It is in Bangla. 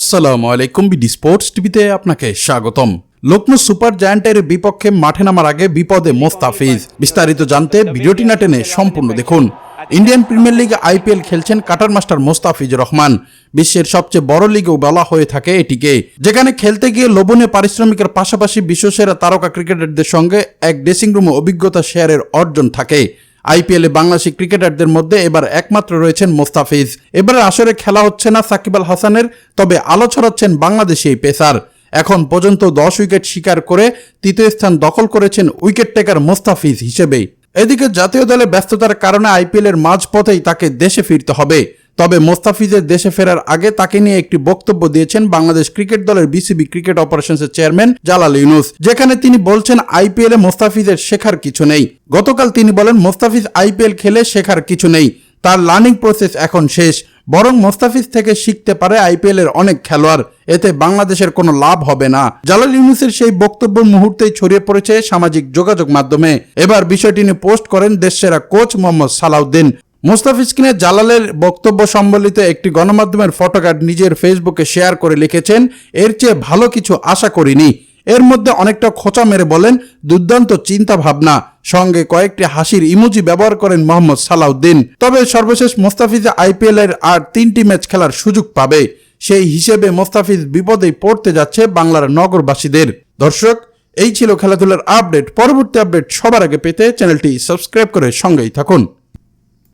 আসসালামু আলাইকুম বিডি স্পোর্টস টিভিতে আপনাকে স্বাগতম। লক্ষ্ণৌ সুপার জায়ান্টের বিপক্ষে মাঠে নামার আগে বিপদে মোস্তাফিজ। বিস্তারিত জানতে ভিডিওটি না টেনে সম্পূর্ণ দেখুন। ইন্ডিয়ান প্রিমিয়ার লিগে আইপিএল খেলছেন কাটার মাস্টার মোস্তাফিজ রহমান। বিশ্বের সবচেয়ে বড় লিগেও বলা হয়ে থাকে এটিকে। যেখানে খেলতে গিয়ে লোভনীয় পারিশ্রমিকের পাশাপাশি বিশ্বসেরা তারকা ক্রিকেটারদের সঙ্গে এক ড্রেসিং রুমে অভিজ্ঞতা শেয়ারের অর্জন থাকে। আইপিএলে বাংলাদেশি ক্রিকেটারদের মধ্যে এবার একমাত্র রয়েছেন মোস্তাফিজ। এবারে আসরে খেলা হচ্ছে না সাকিব আল হাসানের, তবে আলো ছড়াচ্ছেন বাংলাদেশি এই পেসার। এখন পর্যন্ত দশ উইকেট শিকার করে তৃতীয় স্থান দখল করেছেন উইকেট টেকার মোস্তাফিজ হিসেবেই। এদিকে জাতীয় দলে ব্যস্ততার কারণে আইপিএলের মাঝপথেই তাকে দেশে ফিরতে হবে। তবে মোস্তাফিজের দেশে ফেরার আগে তাকে নিয়ে একটি বক্তব্য দিয়েছেন বাংলাদেশ ক্রিকেট দলের বিসিবি ক্রিকেট অপারেশনসের চেয়ারম্যান জালাল ইউনুস, যেখানে তিনি বলছেন আইপিএলে মোস্তাফিজের শেখার কিছু নেই। গতকাল তিনি বলেন, মোস্তাফিজ আইপিএল খেলে শেখার কিছু নেই। তার লার্নিং প্রসেস এখন শেষ। বরং মোস্তাফিজ থেকে শিখতে পারে আইপিএল এর অনেক খেলোয়াড়। এতে বাংলাদেশের কোনো লাভ হবে না। জালাল ইউনুসের সেই বক্তব্য মুহূর্তেই ছড়িয়ে পড়েছে সামাজিক যোগাযোগ মাধ্যমে। এবার বিষয়টি নিয়ে পোস্ট করেন দেশসেরা কোচ মোহাম্মদ সালাউদ্দিন। মুস্তাফিজ কিনে জালালের বক্তব্য সম্বলিত একটি গণমাধ্যমের ফটোকার্ড নিজের ফেসবুকে শেয়ার করে লিখেছেন, এর চেয়ে ভালো কিছু আশা করিনি। এর মধ্যে অনেকটা খোঁচা মেরে বলেন, দুর্দান্ত চিন্তা ভাবনা সঙ্গে কয়েকটি হাসির ইমোজি ব্যবহার করেন মোহাম্মদ সালাউদ্দিন। তবে সর্বশেষ মোস্তাফিজে আইপিএল এর আর তিনটি ম্যাচ খেলার সুযোগ পাবে। সেই হিসেবে মোস্তাফিজ বিপদেই পড়তে যাচ্ছে বাংলার নগরবাসীদের। দর্শক, এই ছিল খেলাধুলার আপডেট। পরবর্তী আপডেট সবার আগে পেতে চ্যানেলটি সাবস্ক্রাইব করে সঙ্গেই থাকুন।